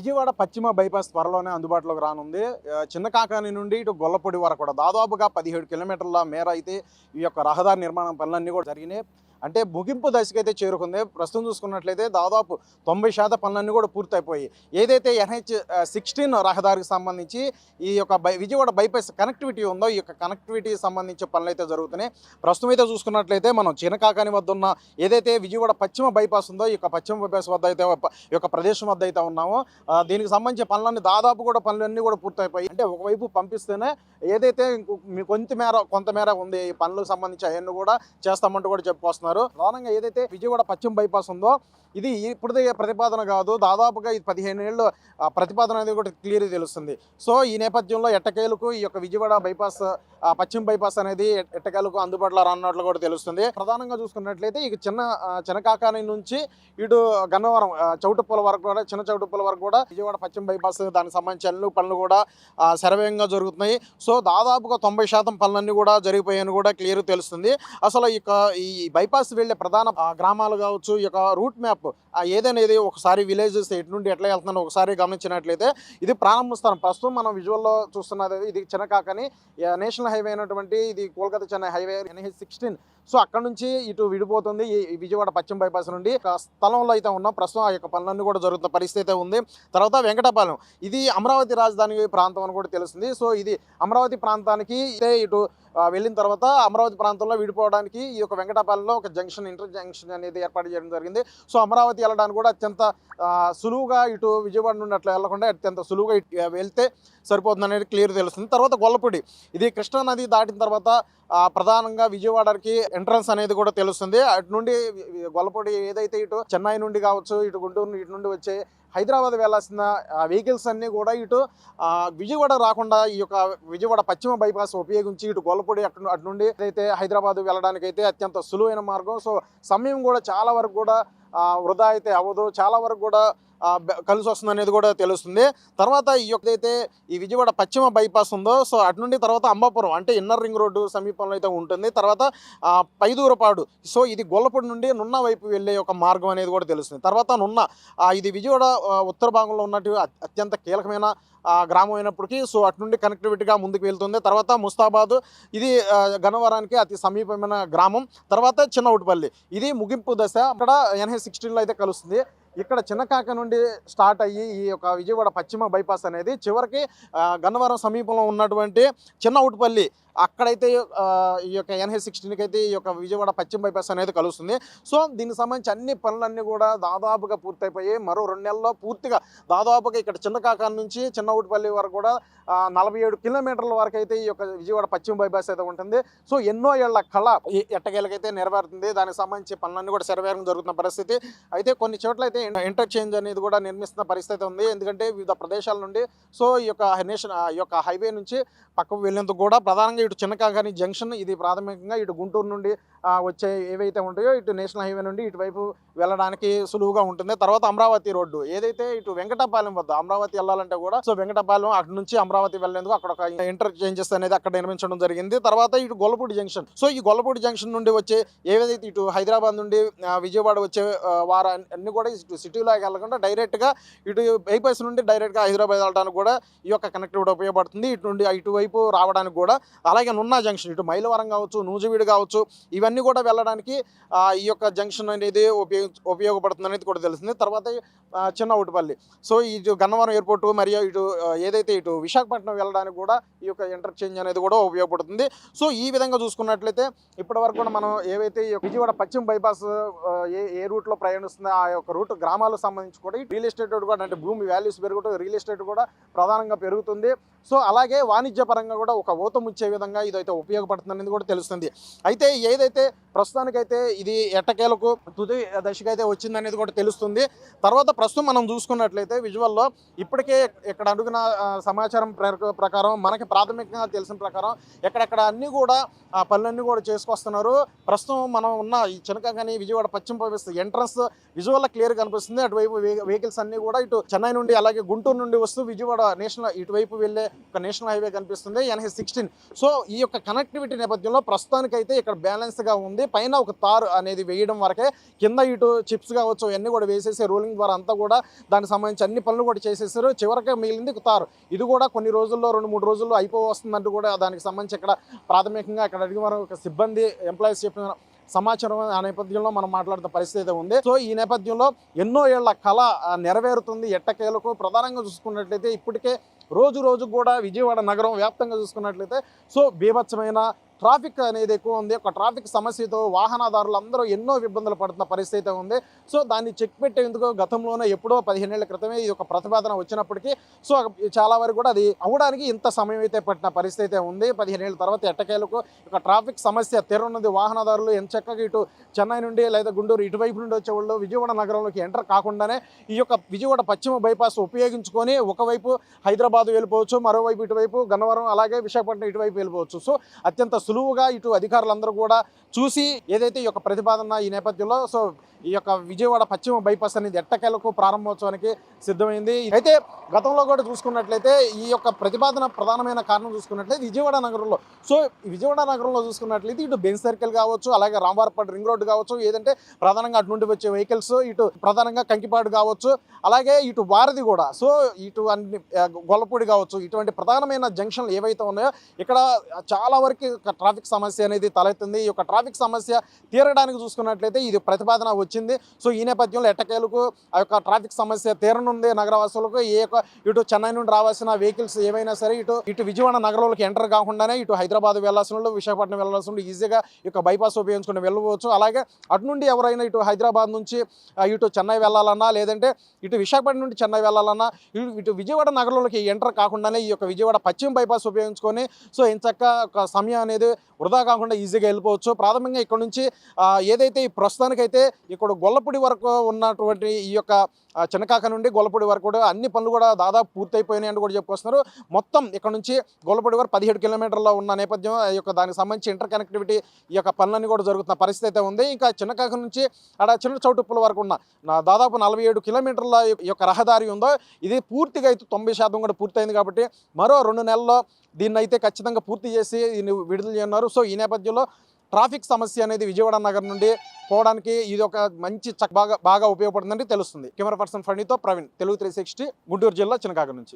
విజయవాడ పశ్చిమ బైపాస్ త్వరలోనే అందుబాటులోకి రానుంది. చిన్న కాకాని నుండి ఇటు గొల్లపొడి వరకు కూడా దాదాపుగా పదిహేడు కిలోమీటర్ల మేర అయితే ఈ యొక్క రహదారి నిర్మాణం పనులన్నీ కూడా జరిగినాయి. అంటే ముగింపు దశకైతే చేరుకుంది. ప్రస్తుతం చూసుకున్నట్లయితే దాదాపు తొంభై శాతం పనులన్నీ కూడా పూర్తయిపోయి ఏదైతే ఎన్హెచ్ సిక్స్టీన్ రహదారికి సంబంధించి ఈ యొక్క బై విజయవాడ బైపాస్ కనెక్టివిటీ ఉందో ఈ యొక్క కనెక్టివిటీ సంబంధించి పనులు అయితే జరుగుతున్నాయి. ప్రస్తుతం అయితే చూసుకున్నట్లయితే మనం చినకాకాని వద్ద ఉన్న ఏదైతే విజయవాడ పశ్చిమ బైపాస్ ఉందో ఈ యొక్క పశ్చిమ బైపాస్ వద్ద అయితే ఈ యొక్క ప్రదేశం వద్ద అయితే ఉన్నామో. దీనికి సంబంధించి పనులన్నీ దాదాపు కూడా పనులన్నీ కూడా పూర్తయిపోయి అంటే ఒకవైపు పంపిస్తేనే ఏదైతే కొంతమేర కొంతమేర ఉంది ఈ పనులకు సంబంధించి అవన్నీ కూడా చేస్తామంటూ కూడా చెప్పుకొస్తున్నారు. ప్రధానంగా ఏదైతే విజయవాడ పశ్చిమ బైపాస్ ఉందో ఇది ఇప్పుడుదే ప్రతిపాదన కాదు. దాదాపుగా ఇది పదిహేను ఏళ్ళు ప్రతిపాదన అనేది కూడా క్లియర్ తెలుస్తుంది. సో ఈ నేపథ్యంలో ఎట్టకేలకు ఈ యొక్క విజయవాడ బైపాస్ పశ్చిమ బైపాస్ అనేది ఎట్టకేలకు అందుబాటులో రానున్నట్లు కూడా తెలుస్తుంది. ప్రధానంగా చూసుకున్నట్లయితే ఇక చిన్న చిన్నకాకాని నుంచి ఇటు గన్నవరం ఆ, చౌటుప్పల వరకు కూడా చిన్న చౌటుప్పల వరకు కూడా విజయవాడ పశ్చిమ బైపాస్ దానికి సంబంధించిన పనులు కూడా ఆ, శరవేగంగా జరుగుతున్నాయి. సో దాదాపుగా తొంభై శాతం పనులన్నీ కూడా జరిగిపోయాయని కూడా క్లియర్ తెలుస్తుంది. అసలు ఈ బైపాస్ వెళ్ళే ప్రధాన గ్రామాలు కావచ్చు ఈ యొక్క రూట్ మ్యాప్ ఏదనేది ఒకసారి విలేజెస్ ఎటు నుండి ఎట్లా వెళ్తున్నాను ఒకసారి గమనించినట్లయితే ఇది ప్రారంభ ప్రస్తుతం మనం విజువల్లో చూస్తున్నది ఇది చిన్నకాకని నేషనల్ హైవే అయినటువంటి ఇది Kolkata Chennai highway NH sixteen. So అక్కడ నుంచి ఇటు విడిపోతుంది ఈ విజయవాడ పశ్చిమ బైపాస్ నుండి. స్థలంలో అయితే ఉన్నాం. ప్రస్తుతం ఆ యొక్క పనులన్నీ కూడా జరుగుతున్న పరిస్థితి అయితే ఉంది. తర్వాత వెంకటపాలెం. ఇది అమరావతి రాజధాని ప్రాంతం అని కూడా తెలుస్తుంది. సో ఇది అమరావతి ప్రాంతానికి ఇదే ఇటు వెళ్ళిన తర్వాత అమరావతి ప్రాంతంలో విడిపోవడానికి ఈ యొక్క వెంకటపాలెంలో ఒక జంక్షన్ ఇంటర్ జంక్షన్ అనేది ఏర్పాటు చేయడం జరిగింది. సో అమరావతి వెళ్ళడానికి కూడా అత్యంత సులువుగా ఇటు విజయవాడ నుండి అట్లా వెళ్ళకుండా అత్యంత సులువుగా ఇటు వెళ్తే సరిపోతుంది అనేది క్లియర్ తెలుస్తుంది. తర్వాత గొల్లపూడి ఇది కృష్ణా నది దాటిన తర్వాత ప్రధానంగా విజయవాడకి ఎంట్రన్స్ అనేది కూడా తెలుస్తుంది. అటు నుండి వి- గొల్లపూడి ఏదైతే ఇటు చెన్నై నుండి కావచ్చు ఇటు గుంటూరు ఇటు నుండి వచ్చే హైదరాబాద్ వెళ్ళాల్సిన వెహికల్స్ అన్నీ కూడా ఇటు విజయవాడ రాకుండా ఈ యొక్క విజయవాడ పశ్చిమ బైపాస్ ఉపయోగించి ఇటు గొల్లపూడి అటు అటు నుండి అయితే హైదరాబాద్ వెళ్ళడానికైతే అత్యంత సులువైన మార్గం. సో సమయం కూడా చాలా వరకు కూడా వృధా అయితే అవ్వదు. చాలా వరకు కూడా కలిసి వస్తుంది అనేది కూడా తెలుస్తుంది. తర్వాత ఈ యొక్క అయితే ఈ విజయవాడ పశ్చిమ బైపాస్ ఉందో సో అటు నుండి తర్వాత అంబాపురం అంటే ఇన్నర్ రింగ్ రోడ్డు సమీపంలో అయితే ఉంటుంది. తర్వాత పైదూరపాడు సో ఇది గొల్లపూడి నుండి నున్న వైపు వెళ్ళే ఒక మార్గం అనేది కూడా తెలుస్తుంది. తర్వాత నున్న ఇది విజయవాడ ఉత్తర భాగంలో ఉన్నట్టు అత్యంత కీలకమైన గ్రామం అయినప్పటికీ సో అటు నుండి కనెక్టివిటీగా ముందుకు వెళ్తుంది. తర్వాత ముస్తాబాద్ ఇది ఆ, గన్నవరానికి అతి సమీపమైన గ్రామం. తర్వాత చిన్నవుటిపల్లి ఇది ముగింపు దశ. అక్కడ ఎన్హెచ్ సిక్స్టీన్లో అయితే కలుస్తుంది. ఇక్కడ చిన్నకాక నుండి స్టార్ట్ అయ్యి ఈ యొక్క విజయవాడ పశ్చిమ బైపాస్ అనేది చివరికి గన్నవరం సమీపంలో ఉన్నటువంటి చిన్న ఉటుపల్లి అక్కడైతే ఈ యొక్క ఎన్హెచ్ సిక్స్టీన్కి అయితే ఈ యొక్క విజయవాడ పశ్చిమ బైపాస్ అనేది కలుస్తుంది. సో దీనికి సంబంధించి అన్ని పనులన్నీ కూడా దాదాపుగా పూర్తయిపోయి మరో రెండు నెలల్లో పూర్తిగా దాదాపుగా ఇక్కడ చిన్నకాకాన్ నుంచి చిన్న వరకు కూడా నలభై ఏడు కిలోమీటర్ల వరకు అయితే ఈ యొక్క విజయవాడ పశ్చిమ బైపాస్ అయితే ఉంటుంది. సో ఎన్నో ఏళ్ళ కళ ఈ ఎట్టకేలకైతే నెరవేరుతుంది. దానికి సంబంధించి పనులన్నీ కూడా శరవేగం జరుగుతున్న పరిస్థితి. అయితే కొన్ని చోట్ల అయితే ఇంటర్చేంజ్ అనేది కూడా నిర్మిస్తున్న పరిస్థితి ఉంది. ఎందుకంటే వివిధ ప్రదేశాల నుండి సో ఈ యొక్క నేషన్ ఈ యొక్క హైవే నుంచి పక్కకు వెళ్ళేందుకు కూడా ప్రధానంగా ఇటు చిన్నకాకాని జంక్షన్ ఇది ప్రాథమికంగా ఇటు గుంటూరు నుండి వచ్చే ఏవైతే ఉంటాయో ఇటు నేషనల్ హైవే నుండి ఇటువైపు వెళ్ళడానికి సులువుగా ఉంటుంది. తర్వాత అమరావతి రోడ్డు. ఏదైతే ఇటు వెంకటపాలెం వద్ద అమరావతి వెళ్ళాలంటే కూడా సో వెంకటపాలెం అటు నుంచి అమరావతి వెళ్ళేందుకు అక్కడ ఒక ఇంటర్చేంజెస్ అనేది అక్కడ నిర్మించడం జరిగింది. తర్వాత ఇటు గొల్లపూడి జంక్షన్. సో ఈ గొల్లపూడి జంక్షన్ నుండి వచ్చే ఏదైతే ఇటు హైదరాబాద్ నుండి విజయవాడ వచ్చే వారు అన్ని కూడా ఇటు సిటీలోకి వెళ్ళకుండా డైరెక్ట్గా ఇటు బైపాస్ నుండి డైరెక్ట్గా హైదరాబాద్ వెళ్ళడానికి కూడా ఈ యొక్క కనెక్టివిటీ ఉపయోగపడుతుంది. ఇటు నుండి ఇటువైపు రావడానికి కూడా అలాగే నున్నా జంక్షన్ ఇటు మైలవరం కావచ్చు నూజివీడు కావచ్చు ఇవన్నీ కూడా వెళ్ళడానికి ఈ యొక్క జంక్షన్ అనేది ఉపయోగ ఉపయోగపడుతుంది అనేది కూడా తెలిసింది తర్వాత చిన్న ఉటిపల్లి సో ఇటు గన్నవరం ఎయిర్పోర్ట్ మరియు ఇటు ఏదైతే ఇటు విశాఖపట్నం వెళ్ళడానికి కూడా ఈ యొక్క ఇంటర్చేంజ్ అనేది కూడా ఉపయోగపడుతుంది. సో ఈ విధంగా చూసుకున్నట్లయితే ఇప్పటివరకు కూడా మనం ఏవైతే విజయవాడ పశ్చిమ బైపాస్ ఏ ఏ రూట్లో ప్రయాణిస్తుందో ఆ యొక్క రూట్ గ్రామాలకు సంబంధించి కూడా రియల్ ఎస్టేట్ కూడా అంటే భూమి వాల్యూస్ పెరుగుతూ రియల్ ఎస్టేట్ కూడా ప్రధానంగా పెరుగుతుంది. సో అలాగే వాణిజ్య పరంగా కూడా ఒక ఊతముచ్చే విధంగా ఇదైతే ఉపయోగపడుతుంది అనేది కూడా తెలుస్తుంది. అయితే ఏదైతే ప్రస్తుతానికైతే ఇది ఎట్టకేలకు తుది దశకైతే వచ్చిందనేది కూడా తెలుస్తుంది. తర్వాత ప్రస్తుతం మనం చూసుకున్నట్లయితే విజువల్లో ఇప్పటికే ఇక్కడ అడుగున సమాచారం ప్రకారం మనకి ప్రాథమికంగా తెలిసిన ప్రకారం ఎక్కడెక్కడ అన్నీ కూడా ఆ పనులన్నీ కూడా చేసుకొస్తున్నారు. ప్రస్తుతం మనం ఉన్న ఈ చినకాని విజయవాడ పశ్చిమ ప్రవేశ ఎంట్రన్స్ విజువల్ క్లియర్ కనిపిస్తుంది. అటువైపు వెహికల్స్ అన్ని కూడా ఇటు చెన్నై నుండి అలాగే గుంటూరు నుండి వస్తూ విజయవాడ నేషనల్ ఇటువైపు వెళ్ళే ఒక నేషనల్ హైవే కనిపిస్తుంది. NH sixteen. సో ఈ యొక్క కనెక్టివిటీ నేపథ్యంలో ప్రస్తుతానికైతే ఇక్కడ బ్యాలెన్స్గా ఉంది. పైన ఒక తారు అనేది వేయడం వరకే కింద ఇటు చిప్స్ కావచ్చు అన్నీ కూడా వేసేసి రోలింగ్ ద్వారా అంతా కూడా దానికి సంబంధించి అన్ని పనులు కూడా చేసేసారు. చివరికి మిగిలింది ఒక తారు. ఇది కూడా కొన్ని రోజుల్లో రెండు మూడు రోజుల్లో అయిపో వస్తుందంటూ కూడా దానికి సంబంధించి ఇక్కడ ప్రాథమికంగా అక్కడ అడిగిన వారు ఒక సిబ్బంది ఎంప్లాయీస్ చెప్పిన సమాచారం ఆ నేపథ్యంలో మనం మాట్లాడుతున్న పరిస్థితి ఉంది. సో ఈ నేపథ్యంలో ఎన్నో ఏళ్ళ కళ నెరవేరుతుంది. ఎట్టకేలకు ప్రధానంగా చూసుకున్నట్లయితే ఇప్పటికే రోజు రోజు కూడా విజయవాడ నగరం వ్యాప్తంగా చూసుకున్నట్లయితే సో బీభత్సమైన ట్రాఫిక్ అనేది ఎక్కువ ఉంది. ఒక ట్రాఫిక్ సమస్యతో వాహనదారులు అందరూ ఎన్నో ఇబ్బందులు పడుతున్న పరిస్థితి అయితే ఉంది. సో దాన్ని చెక్ పెట్టేందుకు గతంలోనే ఎప్పుడో పదిహేనేళ్ళ క్రితమే ఇది ఒక ప్రతిపాదన వచ్చినప్పటికీ సో చాలా వరకు కూడా అది అవ్వడానికి ఇంత సమయం అయితే పట్టిన పరిస్థితి అయితే ఉంది. పదిహేను ఏళ్ళ తర్వాత ఎట్టకేలకు ఒక ట్రాఫిక్ సమస్య తీరున్నది వాహనదారులు ఎంత చక్కగా ఇటు చెన్నై నుండి లేదా గుంటూరు ఇటువైపు నుండి వచ్చే వాళ్ళు విజయవాడ నగరంలోకి ఎంటర్ కాకుండానే ఈ యొక్క విజయవాడ పశ్చిమ బైపాస్ ఉపయోగించుకొని ఒకవైపు హైదరాబాద్ వెళ్ళిపోవచ్చు మరోవైపు ఇటువైపు గన్నవరం అలాగే విశాఖపట్నం ఇటువైపు వెళ్ళిపోవచ్చు. సో అత్యంత సులువుగా ఇటు అధికారులందరూ కూడా చూసి ఏదైతే ఈ యొక్క ప్రతిపాదన ఈ నేపథ్యంలో సో ఈ యొక్క విజయవాడ పశ్చిమ బైపాస్ అనేది ఎట్టకేలకు ప్రారంభోత్సవానికి సిద్ధమైంది. అయితే గతంలో కూడా చూసుకున్నట్లయితే ఈ యొక్క ప్రతిపాదన ప్రధానమైన కారణం చూసుకున్నట్లయితే విజయవాడ నగరంలో సో ఈ విజయవాడ నగరంలో చూసుకున్నట్లయితే ఇటు బెంజ్ సర్కిల్ కావచ్చు అలాగే రాంవారపాడు రింగ్ రోడ్ కావచ్చు ఏదంటే ప్రధానంగా అటు నుండి వచ్చే వెహికల్స్ ఇటు ప్రధానంగా కంకిపాడు కావచ్చు అలాగే ఇటు వారధి కూడా సో ఇటు అన్ని గొల్లపూడి కావచ్చు ఇటువంటి ప్రధానమైన జంక్షన్లు ఏవైతే ఉన్నాయో ఇక్కడ చాలా వరకు ట్రాఫిక్ సమస్య అనేది తలెత్తుంది. ఈ యొక్క ట్రాఫిక్ సమస్య తీరడానికి చూసుకున్నట్లయితే ఇది ప్రతిపాదన వచ్చింది. సో ఈ నేపథ్యంలో ఎట్టకేలకు ఆ యొక్క ట్రాఫిక్ సమస్య తీరనుంది నగరవాసులకు. ఏ యొక్క ఇటు చెన్నై నుండి రావాల్సిన వెహికల్స్ ఏవైనా సరే ఇటు ఇటు విజయవాడ నగరంలోకి ఎంటర్ కాకుండానే ఇటు హైదరాబాద్ వెళ్ళాల్సిన వాళ్ళు విశాఖపట్నం వెళ్ళాల్సిన వాళ్ళు ఈజీగా ఈ యొక్క బైపాస్ ఉపయోగించుకుని వెళ్ళవచ్చు. అలాగే అటు నుండి ఎవరైనా ఇటు హైదరాబాద్ నుంచి ఇటు చెన్నై వెళ్ళాలన్నా లేదంటే ఇటు విశాఖపట్నం నుండి చెన్నై వెళ్ళాలన్నా ఇటు విజయవాడ నగరంలోకి ఎంటర్ కాకుండానే ఈ యొక్క విజయవాడ పశ్చిమ బైపాస్ ఉపయోగించుకొని సో ఇంచక్క ఒక సమయం అనేది వృధా కాకుండా ఈజీగా వెళ్ళిపోవచ్చు. ప్రాథమికంగా ఇక్కడ నుంచి ఏదైతే ఈ ప్రస్తుతానికైతే ఇక్కడ గొల్లపూడి వరకు ఉన్నటువంటి ఈ యొక్క చిన్నకాక నుండి గొల్లపూడి వరకు కూడా అన్ని పనులు కూడా దాదాపు పూర్తయిపోయినాయి అని కూడా చెప్పుకొస్తున్నారు. మొత్తం ఇక్కడ నుంచి గొల్లపూడి వరకు పదిహేడు కిలోమీటర్లో ఉన్న నేపథ్యం ఈ యొక్క దానికి సంబంధించి ఇంటర్ కనెక్టివిటీ ఈ యొక్క పనులన్నీ కూడా జరుగుతున్న పరిస్థితి అయితే ఉంది. ఇంకా చిన్నకాక నుంచి అక్కడ చిన్న చౌటుప్పుల వరకు ఉన్న దాదాపు నలభై ఏడు కిలోమీటర్ల యొక్క రహదారి ఉందో ఇది పూర్తిగా అయితే తొంభై శాతం కూడా పూర్తయింది కాబట్టి మరో రెండు నెలల్లో దీన్ని అయితే ఖచ్చితంగా పూర్తి చేసి దీన్ని విడుదల అన్నారు. సో ఈ నేపథ్యంలో ట్రాఫిక్ సమస్య అనేది విజయవాడ నగర్ నుండి పోవడానికి ఇది ఒక మంచి బాగా బాగా ఉపయోగపడుతుందని తెలుస్తుంది. కెమెరా పర్సన్ ఫణితో ప్రవీణ్ తెలుగు త్రీ సిక్స్టీ గుంటూరు జిల్లా చిన్నకాక నుంచి.